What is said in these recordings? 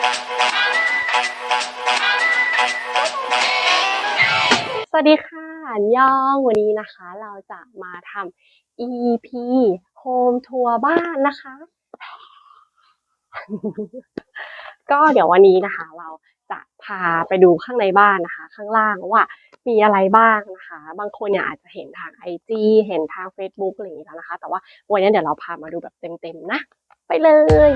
สวัสดีค่ะอันยองวันนี้นะคะเราจะมาทำ EP Home Tour บ้านนะคะ ก็เดี๋ยววันนี้นะคะ เราจะพาไปดูข้างในบ้านนะคะ ข้างล่างว่ามีอะไรบ้างนะคะ บางคนเนี่ยอาจจะเห็นทาง IG เห็นทาง Facebook อะไรอย่างนี้แล้วนะคะ แต่ว่าวันนี้เดี๋ยวเราพามาดูแบบเต็มๆนะ ไปเลย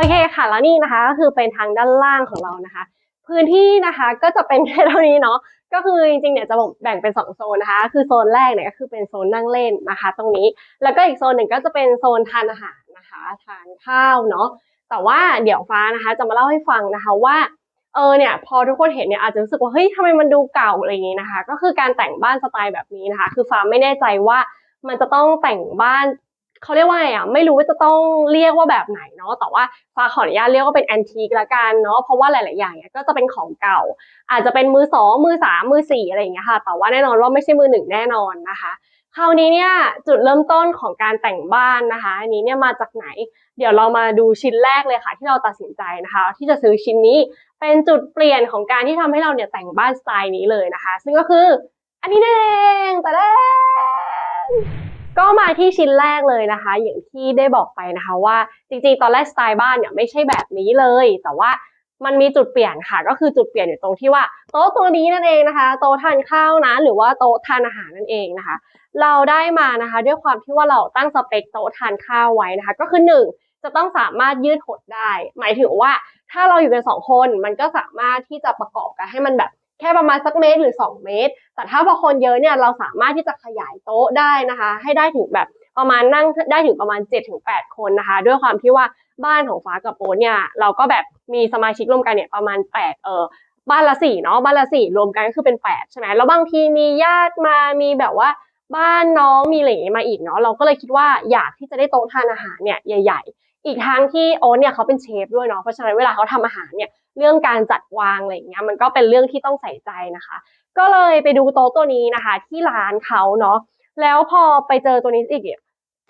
โอเคค่ะ แล้วนี่นะคะก็คือเป็นทางด้านล่างของเรานะคะ พื้นที่นะคะก็จะเป็นแค่เท่านี้เนาะก็คือจริงๆเนี่ยจะแบ่งเป็นสองโซนนะคะ คือโซนแรกเนี่ยก็คือเป็นโซนนั่งเล่นนะคะ ตรงนี้แล้วก็อีกโซนหนึ่งก็จะเป็นโซนทานอาหารนะคะทานข้าวเนาะแต่ว่าเดี๋ยวฟ้านะคะจะมาเล่าให้ฟังนะคะว่าเออเนี่ยพอทุกคนเห็นเนี่ยอาจจะรู้สึกว่าเฮ้ยทำไมมันดูเก่าอะไรอย่างงี้นะคะ ก็คือการแต่งบ้านสไตล์แบบนี้นะคะ คือฟ้าไม่แน่ใจว่ามันจะต้องแต่งบ้าน เขาเรียกว่าไงอะไม่รู้ว่าจะต้องเรียกว่าแบบไหนเนาะแต่ว่าฟ้าขออนุญาตเรียกว่าเป็นแอนทีคละกันเนาะเพราะว่าหลาย ๆ อย่างเนี่ยก็จะเป็นของเก่า อาจจะเป็นมือสองมือสามมือสี่อะไรอย่างเงี้ยค่ะ แต่ว่าแน่นอนว่าไม่ใช่มือหนึ่งแน่นอนนะคะคราวนี้เนี่ยจุดเริ่มต้นของการแต่งบ้านนะคะอันนี้เนี่ยมาจากไหน เดี๋ยวเรามาดูชิ้นแรกเลยค่ะ ที่เราตัดสินใจนะคะ ที่จะซื้อชิ้นนี้เป็นจุดเปลี่ยนของการที่ทำให้เราเนี่ยแต่งบ้านสไตล์นี้เลยนะคะ ซึ่งก็คืออันนี้นั่นเองแต่แดง ก็มาที่ชิ้นแรกเลยนะคะ อย่างที่ได้บอกไปนะคะว่าจริงๆ ตอนแรกสไตล์บ้านเนี่ยไม่ใช่แบบนี้เลย แต่ว่ามันมีจุดเปลี่ยนค่ะ ก็คือจุดเปลี่ยนอยู่ตรงที่ว่าโต๊ะตัวนี้นั่นเองนะคะ โต๊ะทานข้าวนะ หรือว่าโต๊ะทานอาหารนั่นเองนะคะ เราได้มานะคะ ด้วยความที่ว่าเราตั้งสเปคโต๊ะทานข้าวไว้นะคะ ก็คือหนึ่งจะต้องสามารถยืดหดได้ หมายถึงว่าถ้าเราอยู่กันสองคนมันก็สามารถที่จะประกอบกันให้มันแบบ แค่ประมาณสักเมตรหรือ 2 เมตร แต่ถ้าพอคนเยอะเนี่ยเราสามารถที่จะขยายโต๊ะได้นะคะ ให้ได้ถึงแบบประมาณนั่งได้ถึงประมาณ 7-8 คนนะคะ ด้วยความที่ว่าบ้านของฟ้ากับโอ๊ตเนี่ยเราก็แบบมีสมาชิกรวมกันเนี่ยประมาณ8เออบ้านละสี่เนาะบ้านละสี่รวมกันก็คือเป็น 8 ใช่ไหมแล้วบางทีมีญาติมามีแบบว่าบ้านน้องมีอะไรอย่างนี้มาอีกเนาะเราก็เลยคิดว่าอยากที่จะได้โต๊ะทานอาหารเนี่ยใหญ่ ๆ อีกทั้งที่โอ๊ตเนี่ยเขาเป็นเชฟด้วยเนาะเพราะฉะนั้นเวลาเขาทำอาหารเนี่ย เรื่องการจัดวางอะไรอย่างเงี้ยมันก็เป็นเรื่องที่ต้องใส่ใจนะคะ ก็เลยไปดูโต๊ะตัวนี้นะคะ ที่ร้านเขาเนาะแล้วพอไปเจอตัวนี้อีกเนี่ย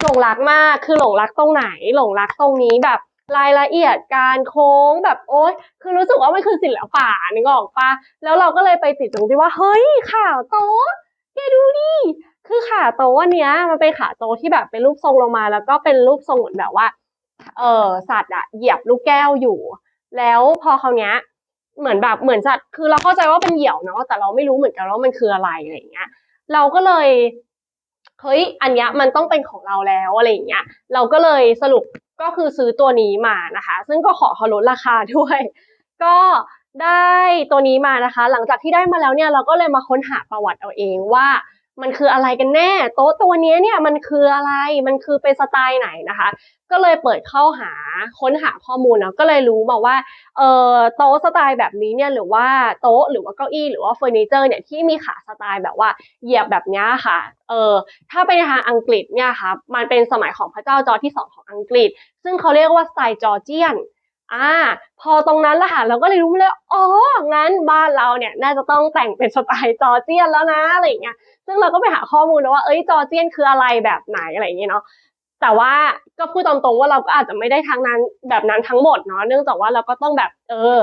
หลงรักมากคือหลงรักตรงไหน หลงรักตรงนี้แบบรายละเอียดการโค้งแบบโอ๊ยคือรู้สึกว่ามันคือศิลปะนึกออกปะแล้วเราก็เลยไปติดตรงที่ว่าเฮ้ยขาโต๊ะแกดูดิคือขาโต๊ะอันเนี้ยมันเป็นขาโต๊ะที่แบบเป็นรูปทรงลงมา แล้วก็เป็นรูปทรงเหมือนแบบว่า เออสัตว์อะเหยียบลูกแก้วอยู่ แล้วพอคราวเนี้ยเหมือนแบบเหมือนสัตว์คือเราเข้าใจว่าเป็นเหยี่ยวเนาะแต่เราไม่รู้เหมือนกันว่ามันคืออะไรอะไรอย่างเงี้ย เราก็เลยเฮ้ยอันเนี้ยมันต้องเป็นของเราแล้วอะไรอย่างเงี้ย เราก็เลยสรุปก็คือซื้อตัวนี้มานะคะ ซึ่งก็ขอเขาลดราคาด้วย ก็ได้ตัวนี้มานะคะ หลังจากที่ได้มาแล้วเนี่ยเราก็เลยมาค้นหาประวัติเอาเองว่า มันคืออะไรกันแน่ โต๊ะตัวนี้เนี่ยมันคืออะไรมันคือเป็นสไตล์ไหนนะคะ ก็เลยเปิดเข้าหาค้นหาข้อมูลเนาะก็เลยรู้มาว่าเออโต๊ะสไตล์แบบนี้เนี่ยหรือว่าโต๊ะหรือว่าเก้าอี้หรือว่าเฟอร์นิเจอร์เนี่ยที่มีขาสไตล์แบบว่าเหยียบแบบนี้ค่ะเออถ้าไปทางอังกฤษเนี่ยค่ะมันเป็นสมัยของพระเจ้าจอร์จที่สองของอังกฤษ ซึ่งเขาเรียกว่าสไตล์จอร์เจียน อ่า พอตรงนั้นแหละค่ะ เราก็เลยรู้เลยอ๋องั้นบ้านเราเนี่ยน่าจะต้องแต่งเป็นสไตล์จอร์เจียนแล้วนะอะไรอย่างเงี้ยซึ่งเราก็ไปหาข้อมูลนะว่าเอ้ยจอร์เจียนคืออะไรแบบไหนอะไรอย่างเงี้ยเนาะแต่ว่าก็พูดตรงๆว่าเราก็อาจจะไม่ได้ทั้งนั้นแบบนั้นทั้งหมดเนาะเนื่องจากว่าเราก็ต้องแบบเออ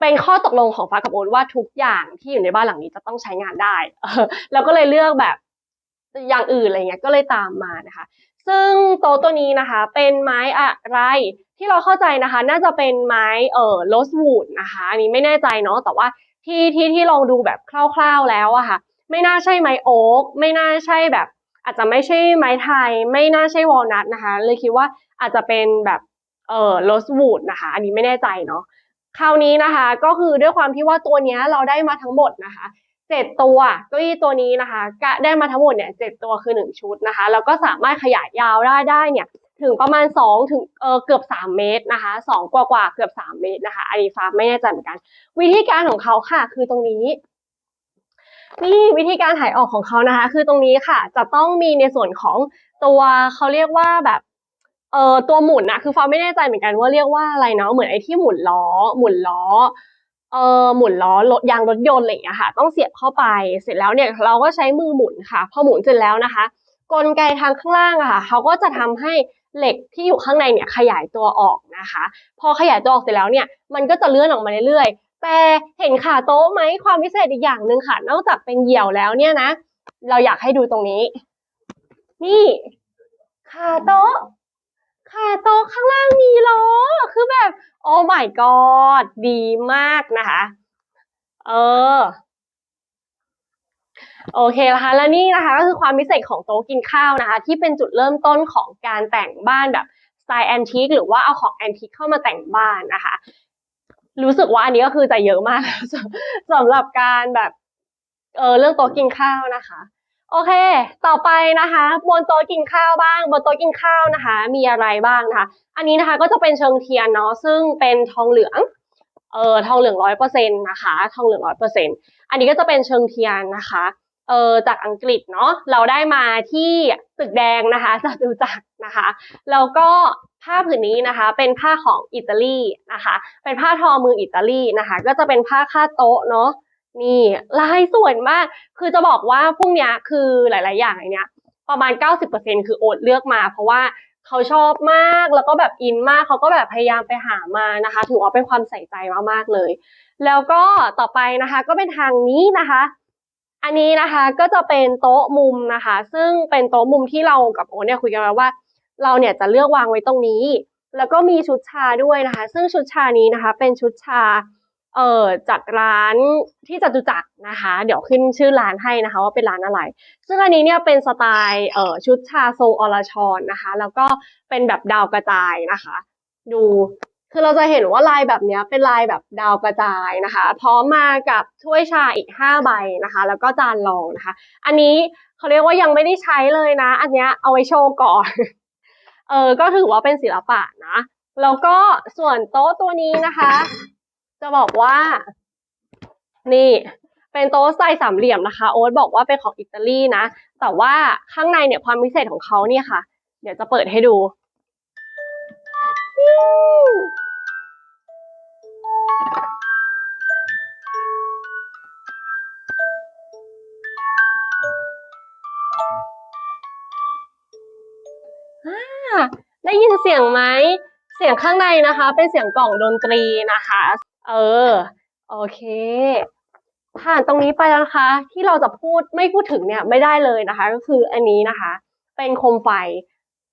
เป็นข้อตกลงของฟ้ากับโอ๊ตว่าทุกอย่างที่อยู่ในบ้านหลังนี้จะต้องใช้งานได้ เออเราก็เลยเลือกแบบอย่างอื่นอะไรเงี้ยก็เลยตามมานะคะ ซึ่งโต๊ะตัวนี้นะคะ เป็นไม้อะไรที่เราเข้าใจนะคะ น่าจะเป็นไม้เอ่อโรสวูดนะคะอันนี้ไม่แน่ใจเนาะแต่ว่าที่ที่ที่ลองดูแบบคร่าว ๆแล้วอะค่ะ ไม่น่าใช่ไม้โอ๊กไม่น่าใช่แบบ อาจจะไม่ใช่ไม้ไทย ไม่น่าใช่วอลนัทนะคะ เลยคิดว่าอาจจะเป็นแบบเอ่อโรสวูดนะคะ อันนี้ไม่แน่ใจเนาะคราวนี้นะคะก็คือด้วยความที่ว่าตัวเนี้ยเราได้มาทั้งหมดนะคะ เจ็ดตัวเก้าอี้ตัวนี้นะคะก็ได้มาทั้งหมดเนี่ยเจ็ดตัวคือหนึ่งชุดนะคะแล้วก็สามารถขยายยาวได้ได้เนี่ยถึงประมาณสองถึงเออเกือบสามเมตรนะคะสองกว่ากว่าเกือบสามเมตรนะคะอันนี้ฟ้าไม่แน่ใจเหมือนกัน วิธีการของเขาค่ะคือตรงนี้ นี่วิธีการถ่ายออกของเขานะคะ คือตรงนี้ค่ะ จะต้องมีในส่วนของตัวเขาเรียกว่าแบบเอ่อตัวหมุนนะคือฟ้าไม่แน่ใจเหมือนกันว่าเรียกว่าอะไรเนาะเหมือนไอ้ที่หมุนล้อ หมุนล้อ เอ่อหมุนล้อรถยางรถยนต์อะไรอย่างเงี้ยค่ะ ต้องเสียบเข้าไปเสร็จแล้วเนี่ยเราก็ใช้มือหมุนค่ะ พอหมุนเสร็จแล้วนะคะ กลไกทางข้างล่างอะค่ะเขาก็จะทำให้เหล็กที่อยู่ข้างในเนี่ยขยายตัวออกนะคะ พอขยายตัวออกเสร็จแล้วเนี่ยมันก็จะเลื่อนออกมาเรื่อยๆแต่เห็นขาโต๊ะไหมความพิเศษอีกอย่างหนึ่งค่ะ นอกจากเป็นเหยี่ยวแล้วเนี่ยนะ เราอยากให้ดูตรงนี้ นี่ขาโต๊ะ โต๊ะข้างล่างมีล้อคือแบบ โอ้ my god ดีมากนะคะ เออ โอเคนะคะ และนี่นะคะ ก็คือความพิเศษของโต๊ะกินข้าวนะคะ ที่เป็นจุดเริ่มต้นของการแต่งบ้านแบบสไตล์แอนทิคหรือว่าเอาของแอนทิคเข้ามาแต่งบ้านนะคะ รู้สึกว่าอันนี้ก็คือจะเยอะมากสำสำหรับการแบบ เออเรื่องโต๊ะกินข้าวนะคะ โอเค ต่อไปนะคะบนโต๊ะกินข้าวบ้างบนโต๊ะกินข้าวนะคะ มีอะไรบ้างนะคะ อันนี้นะคะก็จะเป็นเชิงเทียนเนาะซึ่งเป็นทองเหลืองเออทองเหลืองร้อยเปอร์เซ็นต์นะคะ ทองเหลืองร้อยเปอร์เซ็นต์อันนี้ก็จะเป็นเชิงเทียนนะคะเออจากอังกฤษเนาะเราได้มาที่ตึกแดงนะคะจากดูจักรนะคะแล้วก็ผ้าผืนนี้นะคะ เป็นผ้าของอิตาลีนะคะ เป็นผ้าทอมืออิตาลีนะคะ ก็จะเป็นผ้าคาดโต๊ะเนาะ นี่ลายสวยมาก คือจะบอกว่าพวกเนี้ยคือหลาย ๆ อย่างอันเนี้ย ประมาณ 90%คือโอ๊ตเลือกมา เพราะว่าเขาชอบมากแล้วก็แบบอินมากเขาก็แบบพยายามไปหามานะคะ ถือว่าเป็นความใส่ใจมาก ๆ เลย แล้วก็ต่อไปนะคะก็เป็นทางนี้นะคะ อันนี้นะคะก็จะเป็นโต๊ะมุมนะคะ ซึ่งเป็นโต๊ะมุมที่เรากับโอ๊ตเนี่ยคุยกันไว้ว่า เราเนี่ยจะเลือกวางไว้ตรงนี้ แล้วก็มีชุดชาด้วยนะคะ ซึ่งชุดชานี้นะคะ เป็นชุดชา เอ่อจากร้านที่จตุจักรนะคะ เดี๋ยวขึ้นชื่อร้านให้นะคะว่าเป็นร้านอะไร ซึ่งอันนี้เนี่ยเป็นสไตล์เอ่อชุดชาทรงอรชรนนะคะ แล้วก็เป็นแบบดาวกระจายนะคะ ดูคือเราจะเห็นว่าลายแบบนี้เป็นลายแบบดาวกระจายนะคะ พร้อมมากับถ้วยชาอีกห้าใบนะคะ แล้วก็จานรองนะคะ อันนี้เขาเรียกว่ายังไม่ได้ใช้เลยนะ อันนี้เอาไว้โชว์ก่อนเออก็ถือว่าเป็นศิลปะนะแล้วก็ส่วนโต๊ะตัวนี้นะคะ จะบอกว่า นี่ เป็นโต๊ะสไตล์สามเหลี่ยมนะคะ โอ๊ตบอกว่าเป็นของอิตาลีนะ แต่ว่าข้างในเนี่ยความพิเศษของเขาเนี่ยค่ะ เดี๋ยวจะเปิดให้ดู ได้ยินเสียงไหม เสียงข้างในนะคะ เป็นเสียงกล่องดนตรีนะคะ เออ โอเค ผ่านตรงนี้ไปแล้วนะคะ ที่เราจะพูดไม่พูดถึงเนี่ยไม่ได้เลยนะคะ ก็คืออันนี้นะคะ เป็นโคมไฟ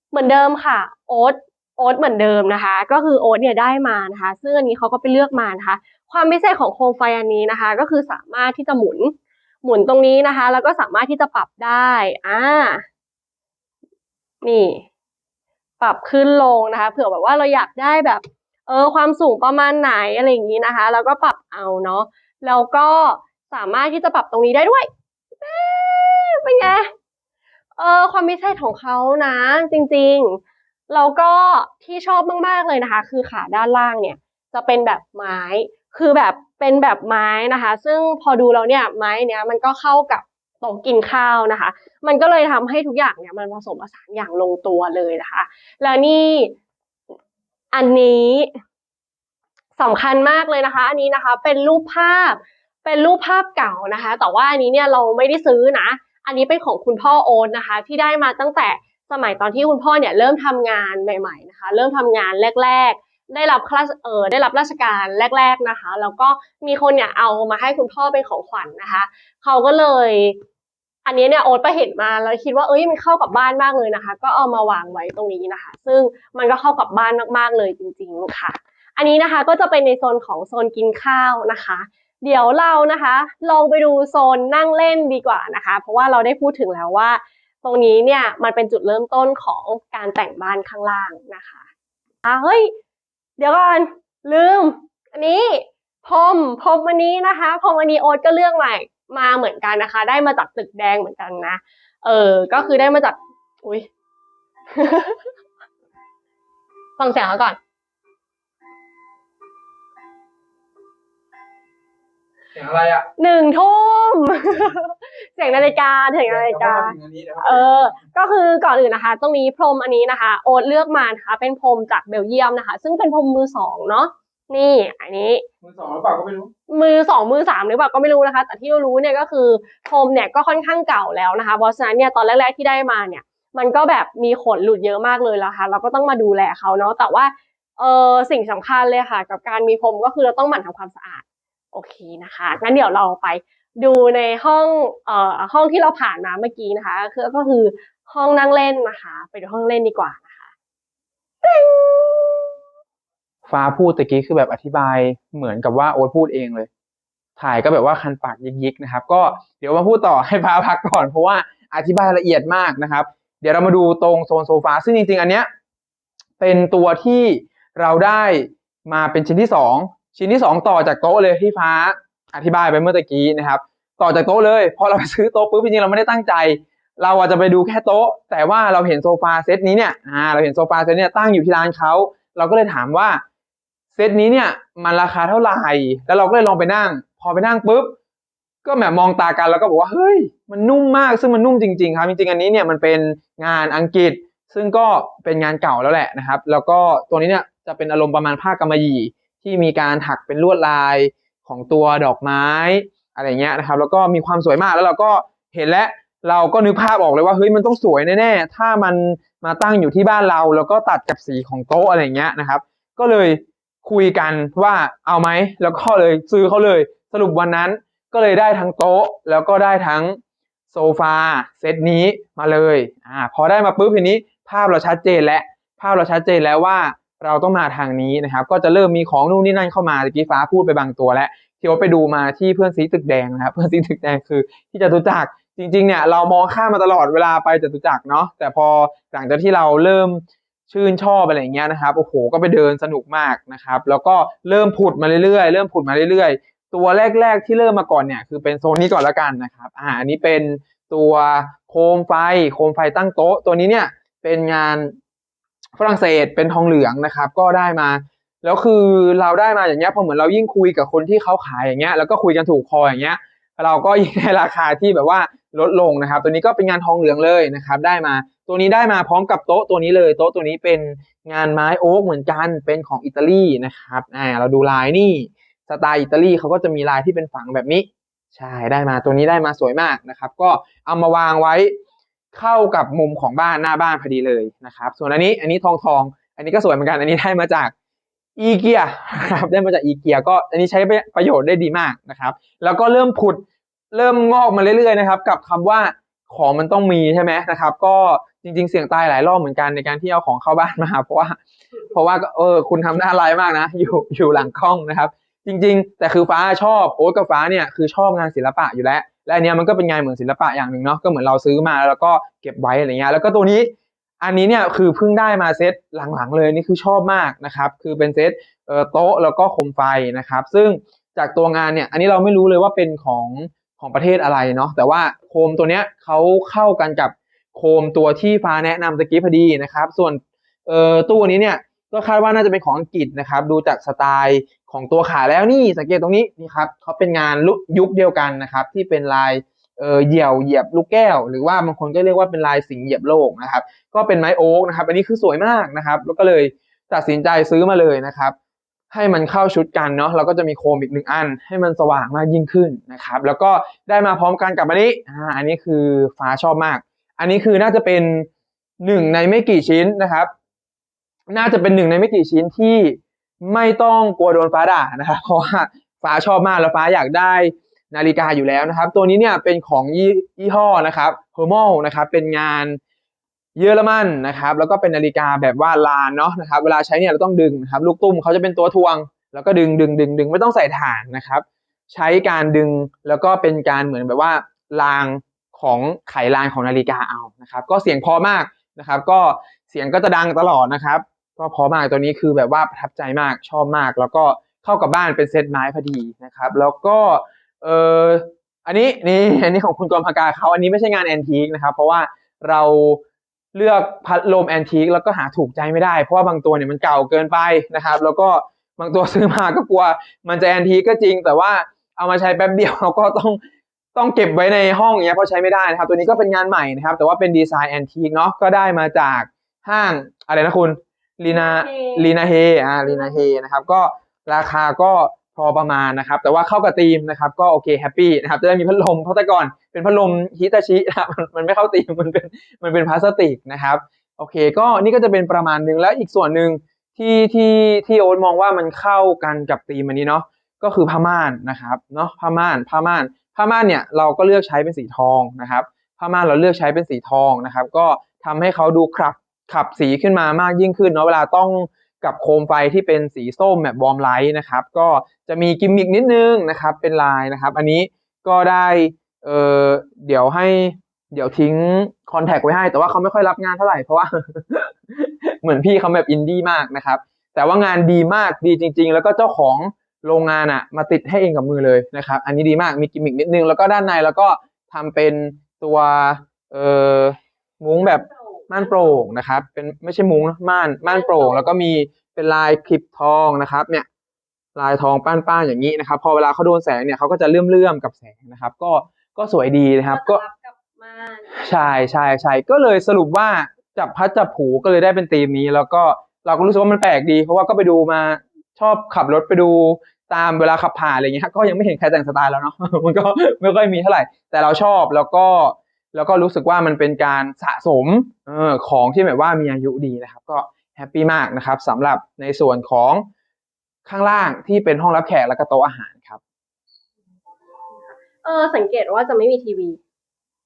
เหมือนเดิมค่ะ โอ๊ตโอ๊ตเหมือนเดิมนะคะ ก็คือโอ๊ตเนี่ยได้มานะคะ ซึ่งอันนี้เขาก็ไปเลือกมานะคะ ความพิเศษของโคมไฟอันนี้นะคะ ก็คือสามารถที่จะหมุนหมุนตรงนี้นะคะ แล้วก็สามารถที่จะปรับได้อ่านี่ ปรับขึ้นลงนะคะ เผื่อแบบว่าเราอยากได้แบบ เออความสูงประมาณไหนอะไรอย่างนี้นะคะ แล้วก็ปรับเอาเนาะแล้วก็สามารถที่จะปรับตรงนี้ได้ด้วยเป็นไงเออความพิเศษของเขานะ จริงๆแล้วก็ที่ชอบมากๆเลยนะคะ คือขาด้านล่างเนี่ย จะเป็นแบบไม้ คือแบบเป็นแบบไม้นะคะ ซึ่งพอดูแล้วเนี่ยไม้เนี้ยมันก็เข้ากับต๊ะกินข้าวนะคะ มันก็เลยทำให้ทุกอย่างเนี่ยมันผสมผสานอย่างลงตัวเลยนะคะ แล้วนี่ อันนี้สำคัญมากเลยนะคะ อันนี้นะคะ เป็นรูปภาพ เป็นรูปภาพเก่านะคะ แต่ว่าอันนี้เนี่ยเราไม่ได้ซื้อนะ อันนี้เป็นของคุณพ่อโอ๊ตนะคะ ที่ได้มาตั้งแต่สมัยตอนที่คุณพ่อเนี่ยเริ่มทำงานใหม่ ๆนะคะ เริ่มทำงานแรก ๆ ได้รับข้าราชเออได้รับราชการแรก ๆนะคะ แล้วก็มีคนเนี่ยเอามาให้คุณพ่อเป็นของขวัญนะคะ เขาก็เลย อันนี้เนี่ยโอ๊ตไปเห็นมาแล้วคิดว่าเอ้ยมันเข้ากับบ้านมากเลยนะคะ ก็เอามาวางไว้ตรงนี้นะคะ ซึ่งมันก็เข้ากับบ้านมากๆเลยจริงๆค่ะ อันนี้นะคะก็จะเป็นในโซนของโซนกินข้าวนะคะ เดี๋ยวเรานะคะ ลองไปดูโซนนั่งเล่นดีกว่านะคะ เพราะว่าเราได้พูดถึงแล้วว่า ตรงนี้เนี่ยมันเป็นจุดเริ่มต้นของการแต่งบ้านข้างล่างนะคะอะเฮ้ยเดี๋ยวก่อนลืม อันนี้พรมพรมอันนี้นะคะพรมอันนี้โอ๊ตก็เลือกใหม่ มาเหมือนกันนะคะ ได้มาจากตึกแดงเหมือนกันนะ เออ ก็คือได้มาจาก อุ้ยฟังเสียงเขาก่อนเสียงอะไรอะหนึ่งทุ่มเสียงนาฬิกาเสียงนาฬิกาถึงอันนี้นะครับเออ ก็คือก่อนอื่นนะคะ ตรงนี้พรมอันนี้นะคะ โอ๊ตเลือกมานะคะ เป็นพรมจากเบลเยียมนะคะ ซึ่งเป็นพรมมือสองเนาะ นี่ อันนี้ มือสองหรือเปล่าก็ไม่รู้ มือสองมือสามหรือเปล่าก็ไม่รู้นะคะ แต่ที่เรารู้เนี่ยก็คือพรมเนี่ยก็ค่อนข้างเก่าแล้วนะคะ เพราะฉะนั้นเนี่ยตอนแรกๆที่ได้มาเนี่ย มันก็แบบมีขนหลุดเยอะมากเลยแล้วค่ะ เราก็ต้องมาดูแลเขาเนาะ แต่ว่าเออสิ่งสำคัญเลยค่ะ กับการมีพรมก็คือเราต้องหมั่นทำความสะอาด โอเคนะคะ งั้นเดี๋ยวเราไปดูในห้องเอ่อห้องที่เราผ่านมาเมื่อกี้นะคะคือก็คือห้องนั่งเล่นนะคะ ไปดูห้องเล่นดีกว่านะคะ ฟ้าพูดตะกี้คือแบบอธิบายเหมือนกับว่าโอ๊ตพูดเองเลย ถ่ายก็แบบว่าคันปากยิกๆนะครับ ก็เดี๋ยวมาพูดต่อให้ฟ้าพักก่อนเพราะว่าอธิบายละเอียดมากนะครับ เดี๋ยวเรามาดูตรงโซนโซฟาซึ่งจริงๆ อันเนี้ยเป็นตัวที่เราได้มาเป็นชิ้นที่สองชิ้นที่สองต่อจากโต๊ะเลยที่ฟ้าอธิบายไปเมื่อตะกี้นะครับ ต่อจากโต๊ะเลยพอเราไปซื้อโต๊ะปุ๊บจริงๆเราไม่ได้ตั้งใจ เราอาจจะไปดูแค่โต๊ะ แต่ว่าเราเห็นโซฟาเซตนี้เนี่ยอ่าเราเห็นโซฟาเซตเนี่ยตั้งอยู่ที่ร้านเขาเราก็เลยถามว่า เซตนี้เนี่ยมันราคาเท่าไหร่ แล้วเราก็เลยลองไปนั่ง พอไปนั่งปุ๊บ ก็แบบมองตากันแล้วก็บอกว่าเฮ้ย มันนุ่มมาก ซึ่งมันนุ่มจริงๆครับ จริงๆอันนี้เนี่ยมันเป็นงานอังกฤษ ซึ่งก็เป็นงานเก่าแล้วแหละนะครับ แล้วก็ตัวนี้เนี่ยจะเป็นอารมณ์ประมาณผ้ากำมะหยี่ที่มีการถักเป็นลวดลายของตัวดอกไม้อะไรเงี้ยนะครับ แล้วก็มีความสวยมากแล้วเราก็เห็นแล้วเราก็นึกภาพออกเลยว่าเฮ้ยมันต้องสวยแน่ๆถ้ามันมาตั้งอยู่ที่บ้านเรา แล้วก็ตัดกับสีของโต๊ะอะไรเงี้ยนะครับ ก็เลย คุยกันว่าเอาไหมแล้วก็เลยซื้อเขาเลย สรุปวันนั้นก็เลยได้ทั้งโต๊ะ แล้วก็ได้ทั้งโซฟาเซตนี้มาเลยอ่าพอได้มาปุ๊บทีนี้ภาพเราชัดเจนแล้วภาพเราชัดเจนแล้วว่าเราต้องมาทางนี้นะครับ ก็จะเริ่มมีของนู่นนี่นั่นเข้ามาตะกี้ฟ้าพูดไปบางตัวแล้วที่ว่าไปดูมาที่เพื่อนซีตึกแดงนะครับ เพื่อนซีตึกแดงคือที่จตุจักรจริงๆเนี่ยเรามองข้ามมาตลอดเวลาไปจตุจักรเนาะแต่พอหลังจากที่เราเริ่ม ชื่นชอบอะไรอย่างเงี้ยนะครับโอ้โหก็ไปเดินสนุกมากนะครับ แล้วก็เริ่มผุดมาเรื่อยๆ เริ่มผุดมาเรื่อยๆ ตัวแรก ๆ ที่เริ่มมาก่อนเนี่ยคือเป็นโซนนี้ก่อนละกันนะครับอ่าอันนี้เป็นตัวโคมไฟโคมไฟตั้งโต๊ะ ตัวนี้เนี่ยเป็นงานฝรั่งเศสเป็นทองเหลืองนะครับ ก็ได้มา แล้วคือเราได้มาอย่างเงี้ยพอเหมือนเรายิ่งคุยกับคนที่เขาขายอย่างเงี้ยแล้วก็คุยกันถูกคออย่างเงี้ยเราก็ยิ่งได้ราคาที่แบบว่า ลดลงนะครับ ตัวนี้ก็เป็นงานทองเหลืองเลยนะครับ ได้มา ตัวนี้ได้มาพร้อมกับโต๊ะตัวนี้เลย โต๊ะตัวนี้เป็นงานไม้โอ๊กเหมือนกันเป็นของอิตาลีนะครับอ่าเราดูลายนี่สไตล์อิตาลีเขาก็จะมีลายที่เป็นฝังแบบนี้ใช่ได้มาตัวนี้ได้มาสวยมากนะครับ ก็เอามาวางไว้เข้ากับมุมของบ้านหน้าบ้านพอดีเลยนะครับ ส่วนอันนี้อันนี้ทองทอง อันนี้ก็สวยเหมือนกัน อันนี้ได้มาจากอีเกียครับได้มาจากอีเกียก็อันนี้ใช้ประโยชน์ได้ดีมากนะครับ แล้วก็เริ่มผุด เริ่มงอกมาเรื่อยๆนะครับ กับคำว่าของมันต้องมีใช่ไหมนะครับ ก็จริง ๆ เสี่ยงตายหลายรอบเหมือนกันในการที่เอาของเข้าบ้านมาเพราะว่า เพราะว่าเออคุณทำหน้าร้ายมากนะ อยู่อยู่หลังกล้องนะครับ จริง ๆ แต่คือฟ้าชอบโอ๊ตกับฟ้าเนี่ยคือชอบงานศิลปะอยู่แล้ว และอันเนี้ยมันก็เป็นงานเหมือนศิลปะอย่างหนึ่งเนาะก็เหมือนเราซื้อมาแล้วก็เก็บไว้อะไรเงี้ยแล้วก็ตัวนี้อันนี้เนี่ยคือเพิ่งได้มาเซตหลังๆเลยนี่คือชอบมากนะครับ คือเป็นเซตเอ่อโต๊ะแล้วก็โคมไฟนะครับ ซึ่งจากตัวงานเนี่ย อันนี้เราไม่รู้เลยว่าเป็นของ ของประเทศอะไรเนาะแต่ว่าโคมตัวเนี้ยเขาเข้ากันกับโคมตัวที่ฟ้าแนะนำตะกี้พอดีนะครับ ส่วนเอ่อตู้นี้เนี่ยก็คาดว่าน่าจะเป็นของอังกฤษนะครับ ดูจากสไตล์ของตัวขาแล้วนี่สังเกตตรงนี้นี่ครับเขาเป็นงานยุคเดียวกันนะครับ ที่เป็นลายเอ่อเหยี่ยวเหยียบลูกแก้ว หรือว่าบางคนก็เรียกว่าเป็นลายสิงเหยียบโลกนะครับ ก็เป็นไม้โอ๊กนะครับ อันนี้คือสวยมากนะครับ แล้วก็เลยตัดสินใจซื้อมาเลยนะครับ ให้มันเข้าชุดกันเนาะเราก็จะมีโคมอีกหนึ่งอัน ให้มันสว่างมากยิ่งขึ้นนะครับ แล้วก็ได้มาพร้อมกันกับอันนี้อ่าอันนี้คือฟ้าชอบมาก อันนี้คือน่าจะเป็นหนึ่งในไม่กี่ชิ้นนะครับ น่าจะเป็นหนึ่งในไม่กี่ชิ้นที่ไม่ต้องกลัวโดนฟ้าด่านะครับเพราะว่าฟ้าชอบมากแล้วฟ้าอยากได้นาฬิกาอยู่แล้วนะครับ ตัวนี้เนี่ยเป็นของยี่ยี่ห้อนะครับ h e r m a l นะครับเป็นงาน เยอรมันนะครับแล้วก็เป็นนาฬิกาแบบว่าลานเนาะนะครับเวลาใช้เนี่ยเราต้องดึงนะครับลูกตุ้มเขาจะเป็นตัวทวง แล้วก็ดึงดึงดึงดึงไม่ต้องใส่ฐานนะครับ ใช้การดึงแล้วก็เป็นการเหมือนแบบว่ารางของไขลานของนาฬิกาเอานะครับ ก็เสียงพอมากนะครับ ก็เสียงก็จะดังตลอดนะครับ ก็พอมากตัวนี้คือแบบว่าประทับใจมากชอบมาก แล้วก็เข้ากับบ้านเป็นเซตไม้พอดีนะครับ แล้วก็เอออันนี้นี่อันนี้ของคุณกรมพากาเขาอันนี้ไม่ใช่งานแอนทีคนะครับ เพราะว่าเรา เลือกพัดลมแอนทีคแล้วก็หาถูกใจไม่ได้ เพราะว่าบางตัวเนี่ยมันเก่าเกินไปนะครับ แล้วก็บางตัวซื้อมาก็กลัว มันจะแอนทีคก็จริง แต่ว่าเอามาใช้แป๊บเดียวเราก็ต้องต้องเก็บไว้ในห้องอย่างเงี้ยเพราะใช้ไม่ได้นะครับ ตัวนี้ก็เป็นงานใหม่นะครับ แต่ว่าเป็นดีไซน์แอนทีคเนาะก็ได้มาจากห้างอะไรนะคุณลีนาลีนาเฮอ่าลีนาเฮนะครับ ก็ราคาก็ พอประมาณนะครับ แต่ว่าเข้ากับธีมนะครับ ก็โอเคแฮปปี้นะครับจะได้มีพัดลมเพราะแต่ก่อนเป็นพัดลมฮิตาชินะครับมันไม่เข้าธีมมันเป็นมันเป็นพลาสติกนะครับโอเค ก็นี่ก็จะเป็นประมาณหนึ่งแล้วอีกส่วนหนึ่งที่ที่ที่โอ๊ตมองว่ามันเข้ากันกับธีมอันนี้เนาะก็คือผ้าม่านนะครับเนาะผ้าม่านผ้าม่านผ้าม่านเนี่ยเราก็เลือกใช้เป็นสีทองนะครับผ้าม่านเราเลือกใช้เป็นสีทองนะครับ ก็ทำให้เขาดูขับขับสีขึ้นมามากยิ่งขึ้นเนาะเวลาต้อง กับโคมไฟที่เป็นสีส้มแบบวอร์มไลท์นะครับก็จะมีกิมมิกนิดนึงนะครับเป็นลายนะครับ อันนี้ก็ได้เออเดี๋ยวให้เดี๋ยวทิ้งคอนแทคไว้ให้ แต่ว่าเขาไม่ค่อยรับงานเท่าไหร่เพราะว่า เหมือนพี่เขาแบบอินดี้มากนะครับ แต่ว่างานดีมากดีจริง ๆ แล้วก็เจ้าของโรงงานอะมาติดให้เองกับมือเลยนะครับ อันนี้ดีมากมีกิมมิกนิดนึงแล้วก็ด้านในแล้วก็ทำเป็นตัวเออมุ้งแบบ ม่านโปร่งนะครับ เป็นไม่ใช่มุ้งนะม่านม่านโปร่ง แล้วก็มีเป็นลายคลิปทองนะครับ เนี่ยลายทองป้านๆอย่างนี้นะครับ พอเวลาเขาโดนแสงเนี่ยเขาก็จะเลื่อมๆกับแสงนะครับ ก็ก็สวยดีนะครับ ก็รับกับม่านใช่ใช่ใช่ก็เลยสรุปว่าจับพัดจับผูก็เลยได้เป็นธีมนี้ แล้วก็เราก็รู้สึกว่ามันแปลกดี เพราะว่าก็ไปดูมาชอบขับรถไปดูตามเวลาขับผ่านอะไรเงี้ยก็ยังไม่เห็นใครแต่งสไตล์แล้วเนาะมันก็ไม่ค่อยมีเท่าไหร่ แต่เราชอบแล้วก็ แล้วก็รู้สึกว่ามันเป็นการสะสมเออของที่แบบว่ามีอายุดีนะครับ ก็แฮปปี้มากนะครับสำหรับในส่วนของข้างล่างที่เป็นห้องรับแขกและก็โต๊ะอาหารครับ เออสังเกตว่าจะไม่มีทีวี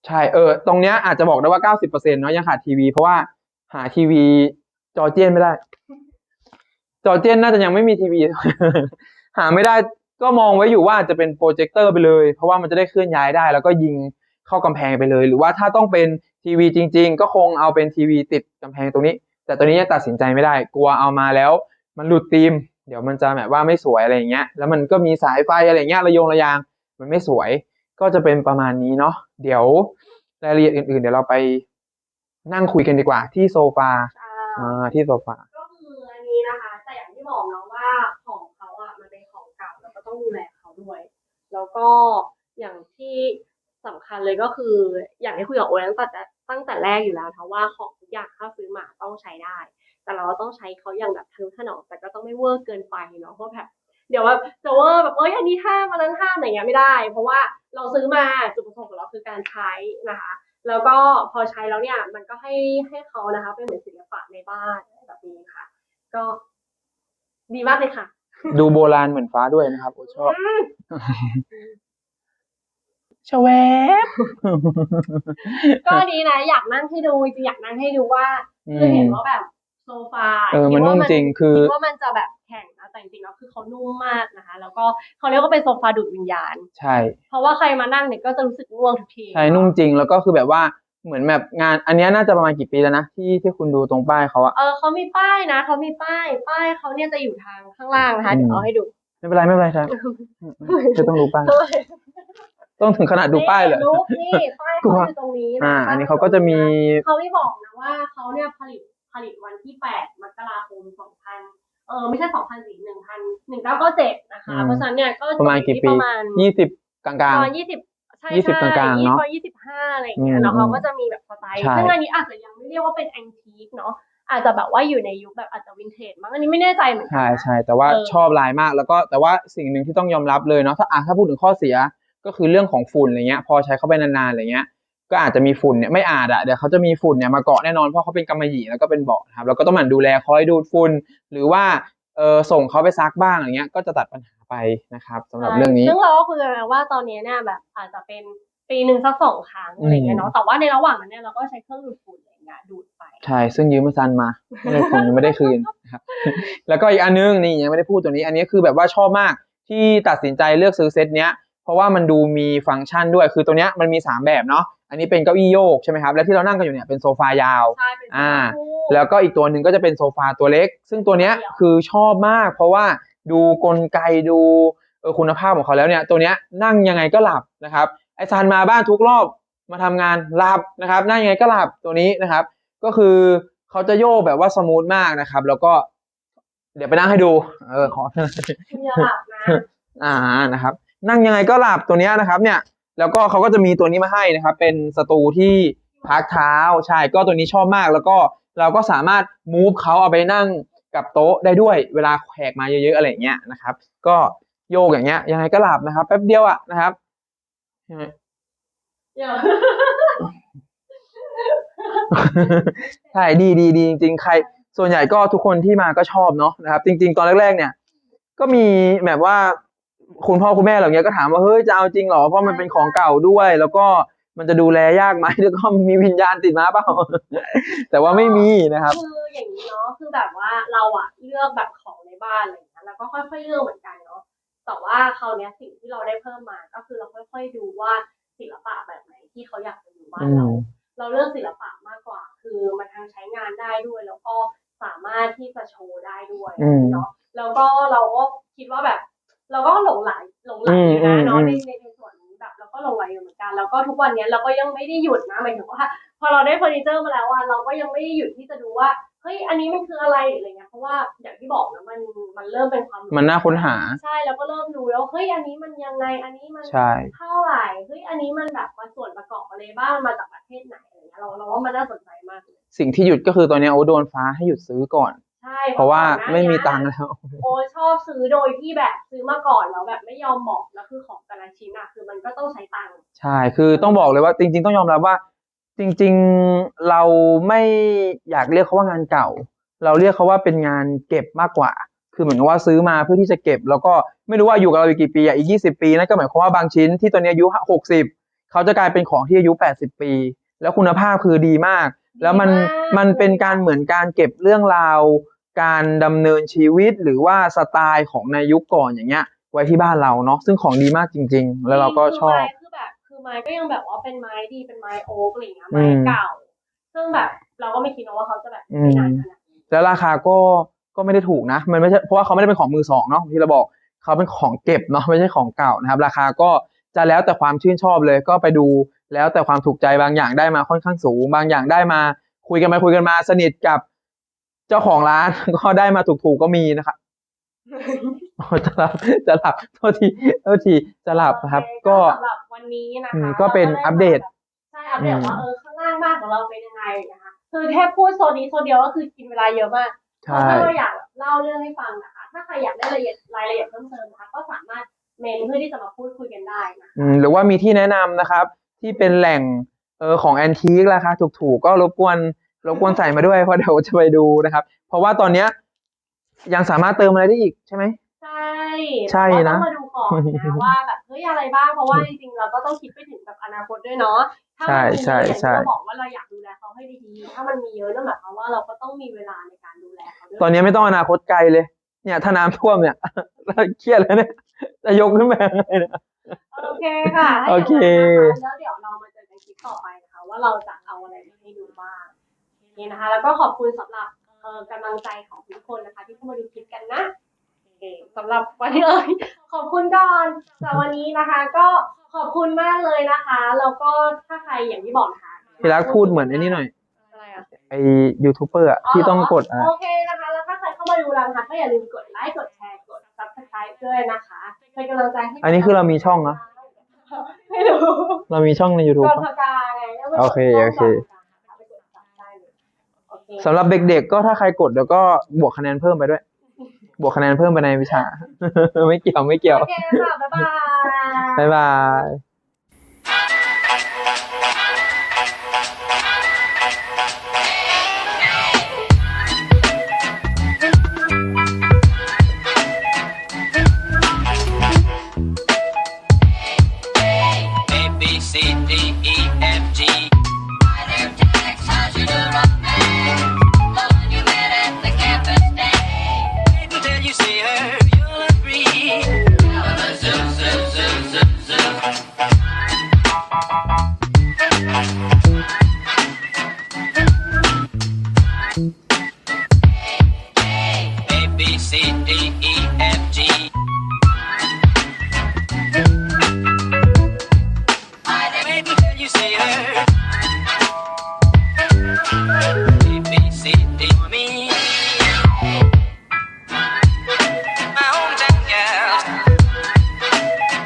ใช่เออ ตรงเนี้ยอาจจะบอกได้ว่า 90%เนาะยังขาดทีวี เพราะว่าหาทีวีจอเจียนไม่ได้ จอเจียนน่าจะยังไม่มีทีวี หาไม่ได้ก็มองไว้อยู่ว่าจะเป็นโปรเจคเตอร์ไปเลย เพราะว่ามันจะได้เคลื่อนย้ายได้ แล้วก็ยิง เข้ากำแพงไปเลย หรือว่าถ้าต้องเป็นทีวีจริง ๆ ก็คงเอาเป็นทีวีติดกำแพงตรงนี้ แต่ตัวนี้ยังตัดสินใจไม่ได้ กลัวเอามาแล้ว มันหลุดธีม เดี๋ยวมันจะแบบว่าไม่สวยอะไรอย่างเงี้ย แล้วมันก็มีสายไฟอะไรอย่างเงี้ยระยงระยาง มันไม่สวย ก็จะเป็นประมาณนี้เนาะ เดี๋ยวรายละเอียดอื่นๆ เดี๋ยวเราไปนั่งคุยกันดีกว่า ที่โซฟาอ่าที่โซฟาก็คืออันนี้นะคะ แต่อย่างที่บอกเนาะว่าของเขาอะมันเป็นของเก่าแล้วก็ต้องดูแลเขาด้วย แล้วก็อย่างที่ สำคัญเลยก็คือ อย่างที่คุยกับโอ๊ตตั้งแต่ตั้งแต่แรกอยู่แล้วนะว่าของทุกอย่างถ้าซื้อมาต้องใช้ได้ แต่เราก็ต้องใช้เขาอย่างแบบทะนุถนอมแต่ก็ต้องไม่เวอร์เกินไปเนาะเพราะแบบเดี๋ยวว่าจะเวอร์แบบเอ้ยอันนี้ห้ามอันนั้นห้ามอะไรเงี้ยไม่ได้ เพราะว่าเราซื้อมาจุดประสงค์ของเราคือการใช้นะคะ แล้วก็พอใช้แล้วเนี่ยมันก็ให้ให้เขานะคะเป็นเหมือนศิลปะในบ้านแบบนี้ค่ะ ก็ดีมากเลยค่ะ ดูโบราณเหมือนฟ้าด้วยนะครับโอชอบ อืมชวบก็ดีนะ อยากนั่งให้ดูจริงๆอยากนั่งให้ดูว่าคือเห็นว่าแบบโซฟาเออมันนุ่มจริงคือคิดว่ามันจะแบบแข็งนะแต่จริงๆแล้วคือเขานุ่มมากนะคะ แล้วก็เขาเรียกว่าเป็นโซฟาดูดวิญญาณ ใช่ เพราะว่าใครมานั่งเนี่ยก็จะรู้สึกง่วงทุกทีใช่นุ่มจริงแล้วก็คือแบบว่าเหมือนแบบงาน อันเนี้ยน่าจะประมาณกี่ปีแล้วนะที่ที่คุณดูตรงป้ายเขาอะเออเขามีป้ายนะเขามีป้าย ป้ายเขาเนี่ยจะอยู่ทางข้างล่างนะคะอืมเดี๋ยวเอาให้ดูไม่เป็นไรไม่เป็นไรครับจะต้องดูป้าย ต้องถึงขนาดดูป้ายเหรอนี่รูปนี่ป้ายกลัเขาวอยู่ตรงนี้นะอ่า อันนี้เขาก็จะมีเขาไม่บอกนะว่าเขาเนี่ยผลิตผลิตวันที่แปดมกราคมสองพันเออไม่ใช่สองพันสี่หนึ่งพันหนึ่งเก้าเก้าเจ็ดนะคะอืมเพราะฉะนั้นเนี่ยก็ประมาณกี่ปีประมาณยี่สิบกลางประมาณยี่สิบใช่ยี่สิบกลางๆเนอะยี่สิบห้าอะไรอย่างเงี้อืยมแล้วเขาก็จะมีแบบสไตล์ใช่ซึ่งอันนี้อาจจะยังไม่เรียกว่าเป็นแองทีคเนาะอาจจะแบบว่าอยู่ในยุคแบบอาจจะวินเทจมั้งอันนี้ไม่แน่ใจเหมือนๆกัใช่นะใช่แต่ว่าเออชอบลายมากแล้วก็แต่ว่าสิ่งหนึ่งที่ต้องยอมรับเลยเนาะถ้าอะถ้าพูดถึงข้อเสีย ก็คือเรื่องของฝุ่นอะไรเงี้ย พอใช้เข้าไปนานๆอะไรเงี้ย ก็อาจจะมีฝุ่นเนี่ยไม่อาจอะเดี๋ยวเขาจะมีฝุ่นเนี่ยมาเกาะแน่นอนเพราะเขาเป็นกำมะหยี่แล้วก็เป็นเบาะนะครับแล้วก็ต้องหมั่นดูแลคอยดูดฝุ่นหรือว่าเออส่งเขาไปซักบ้างอย่างเงี้ย ก็จะตัดปัญหาไปนะครับสำหรับเรื่องนี้ซึ่งเราก็คุยกันมาว่าตอนนี้เนี่ยแบบอาจจะเป็นปีหนึ่งสักสองครั้งอะไรอย่างเงี้ยเนาะแต่ว่าในระหว่างนั้นเนี่ยเราก็ใช้เครื่องดูดฝุ่นอะไรอย่างเงี้ยดูดไปใช่ซึ่งยืมมาซันมาไม่ได้ผมยังไม่ได้คืนนะครับแล้วก็อีกอันนึงนี่ยังไม่ได้พูดตัวนี้ อันนี้คือแบบว่าชอบมากที่ตัดสินใจเลือกซื้อเซตเนี้ย เพราะว่ามันดูมีฟังก์ชันด้วย คือตัวเนี้ยมันมีสามแบบเนาะ อันนี้เป็นเก้าอี้โยกใช่ไหมครับ และที่เรานั่งกันอยู่เนี่ยเป็นโซฟายาว ใช่เป็นอ่าคู่แล้วก็อีกตัวหนึ่งก็จะเป็นโซฟาตัวเล็ก ซึ่งตัวเนี้ยเดี่ยวคือชอบมาก เพราะว่าดูกลไกดูเออคุณภาพของเขาแล้วเนี่ย ตัวเนี้ยนั่งยังไงก็หลับนะครับ ไอซันมาบ้านทุกรอบมาทำงานหลับนะครับ นั่งยังไงก็หลับตัวนี้นะครับ ก็คือเขาจะโยกแบบว่าสมูทมากนะครับ แล้วก็เดี๋ยวไปนั่งให้ดู เออขอคุณอย่าหลับนะอ่านะครับ นั่งยังไงก็หลับตัวนี้นะครับเนี่ยแล้วก็เขาก็จะมีตัวนี้มาให้นะครับ เป็นสตูที่พักเท้าใช่ก็ตัวนี้ชอบมาก แล้วก็เราก็สามารถมูฟเขาเอาไปนั่งกับโต๊ะได้ด้วยเวลาแขกมาเยอะๆอะไรเงี้ยนะครับ ก็โยกอย่างเงี้ย ยังไงก็หลับนะครับแป๊บเดียวอะนะครับใช่ดีดีดีจริงๆใคร ส่วนใหญ่ก็ทุกคนที่มาก็ชอบเนาะนะครับ จริง ๆ ตอนแรกๆเนี่ย ก็มีแบบว่า คุณพ่อคุณแม่เหล่านี้ก็ถามว่าเฮ้ยจะเอาจริงเหรอเพราะมันเป็นของเก่าด้วย แล้วก็มันจะดูแลยากไหมแล้วก็มีวิญญาณติดมาเปล่าแต่ว่าไม่มีนะครับคืออย่างนี้เนาะคือแบบว่าเราอะเลือกแบบของในบ้านอะไรอย่างเงี้ยแล้วก็ค่อยๆเลือกเหมือนกันเนาะแต่ว่าคราวเนี้ยสิ่งที่เราได้เพิ่มมาก็คือเราค่อย ๆ ดูว่าศิลปะแบบไหนที่เขาอยากจะอยู่บ้านเราอืมเราเลือกศิลปะมากกว่า คือมันทั้งใช้งานได้ด้วย แล้วก็สามารถที่จะโชว์ได้ด้วยอืมเนาะแล้วก็เราก็คิดว่าแบบ เราก็หลงไหลหลงไหลอยู่อืนะมเนาะอืมในในในส่วนนี้แบบเราก็หลงไหลอยู่เหมือนกัน แล้วก็ทุกวันเนี้ยเราก็ยังไม่ได้หยุดนะหมายถึงว่าพอเราได้เฟอร์นิเจอร์มาแล้วอะเราก็ยังไม่ได้หยุดที่จะดูว่าเฮ้ยอันนี้มันคืออะไรอะไรเงี้ยเพราะว่าอย่างที่บอกนะมันมันเริ่มเป็นความมันน่าค้นหาใช่แล้วก็เริ่มดูแล้วเฮ้ยอันนี้มันยังไงอันนี้มันใช่เท่าไหร่เฮ้ยอันนี้มันแบบมาส่วนประกอบอะไรบ้างมาจากประเทศไหนอะไรเงี้ยเราเราว่ามันน่าสนใจมากเลยสิ่งที่หยุดก็คือตอนนี้โอ้โดนฟ้าให้หยุดซื้อก่อน ใช่เพราะว่าก่อนหน้ไม่มีเนี้ยตังค์แล้ว โอชอบซื้อโดยที่แบบซื้อมาก่อนแล้วแบบไม่ยอมบอกแล้วคือของแต่ละชิ้นอะคือมันก็ต้องใช้ตังค์ใช่คือต้องบอกเลยว่าจริง ๆ ต้องยอมรับว่า จริง ๆเราไม่อยากเรียกเขาว่างานเก่า เราเรียกเขาว่าเป็นงานเก็บมากกว่า คือเหมือนกับว่าซื้อมาเพื่อที่จะเก็บ แล้วก็ไม่รู้ว่าอยู่กับเราอีกกี่ปีอะอีกยี่สิบปีนั่นก็หมายความว่าบางชิ้นที่ตอนนี้อายุหกสิบเขาจะกลายเป็นของที่อายุแปดสิบปี แล้วคุณภาพคือดีมากแล้วมันดีมากมันเป็นการเหมือนการเก็บเรื่องราว การดำเนินชีวิตหรือว่าสไตล์ของในยุคก่อนอย่างเงี้ย ไว้ที่บ้านเราเนาะซึ่งของดีมากจริง ๆ แล้วเราก็ชอบคือไม้คือแบบคือไม้ก็ยังแบบว่าเป็นไม้ดีเป็นไม้โอ๊กอะไรอย่างเงี้ยอืไม้มเก่า ซึ่งแบบเราก็ไม่คิดนะว่าเขาจะแบบอืมไม่นานขนาดนี้แล้วราคาก็ก็ไม่ได้ถูกนะ มันไม่ใช่เพราะว่าเขาไม่ได้เป็นของมือสองเนาะที่เราบอกเขาเป็นของเก็บเนาะไม่ใช่ของเก่านะครับ ราคาก็จะแล้วแต่ความชื่นชอบเลยก็ไปดูแล้วแต่ความถูกใจบางอย่างได้มาค่อนข้างสูง บางอย่างได้มาคุยกันไปคุยกันมาสนิทกับ เจ้าของร้านก็ได้มาถูกๆก็มีนะครับอ๋อจะหลับจะหลับโทษทีโทษทีจะหลับนะครับโอเก็สำหรับวันนี้นะอืคะมก็เป็นราอัปเดตใช่อัปเดตอืมว่าเออข้างล่างบ้านของเราเป็นยังไงนะคะคือแค่พูดโซนนี้โซนเดียวก็คือกินเวลาเยอะมากใช่ถ้าเราอยากเล่าเรื่องให้ฟังนะคะ ถ้าใครอยากได้รายละเอียดรายละเอียดเพิ่มเติมนะคะก็สามารถเมนเพื่อที่จะมาพูดคุยกันได้นะอืมหรือว่ามีที่แนะนำนะครับ ที่เป็นแหล่งเออของแอนทีคราคาถูกๆก็รบกวน รบกวนใส่มาด้วยเพราะเดี๋ยวจะไปดูนะครับ เพราะว่าตอนเนี้ยยังสามารถเติมอะไรได้อีกใช่ไหม ใช่ใช่นะแต่ว่าต้องมาดูก่อนนะว่าแบบเฮ้ยอะไรบ้างเพราะว่าจริงๆเราก็ต้องคิดไปถึงแบบอนาคตด้วยเนาะถ้ามันมีใช่อย่างใช่ที่เราบอกว่าเราอยากดูแลเขาให้ดีๆถ้ามันมีเยอะนั่นหมายความว่าเราก็ต้องมีเวลาในการดูแลเขาด้วยตอนนี้ไม่ต้องอนาคตไกลเลย เนี่ยถ้าน้ำท่วมเนี่ยเครียดแล้วเนี่ยจะยกขึ้นมายังไงเนี่ยโอเคค่ะถ้าโอเคย่างนั้นนะคะแล้วเดี๋ยวเรามาเจอกันคลิปต่อไปนะคะว่าเราจะเอาอะไรมาให้ดูบ้าง โอเคนะคะ แล้วก็ขอบคุณสำหรับเอ่อกำลังใจของทุกคนนะคะ ที่เข้ามาดูคลิปกันนะโอเคสำหรับวันนี้เอ่ยขอบคุณก่อนสำหรับวันนี้นะคะ ก็ขอบคุณมากเลยนะคะแล้วก็ถ้าใครอย่างที่บอกนะคะพี่รักพูดเหมือนไอ้นี่หน่อยอะไรอะ ไอยูทูบเบอร์อะที่ต้องกดอะโอเคนะคะ แล้วถ้าใครเข้ามาดูเรานะคะก็อย่าลืมกดไลค์ กดแชร์ กด subscribe ด้วยนะคะเป็นกำลังใจให้อันนี้คือเรามีช่องนะ ไม่รู้เรามีช่องใน YouTube กดปะปากกาไงแล้วไปกดโอเคโอเคไปกดซับได้เลยโอเค สำหรับเด็กๆก็ถ้าใครกดเดี๋ยวก็บวกคะแนนเพิ่มไปด้วย บวกคะแนนเพิ่มไปในวิชา ไม่เกี่ยวไม่เกี่ยว โอเคค่ะบ๊ายบาย บ๊ายบาย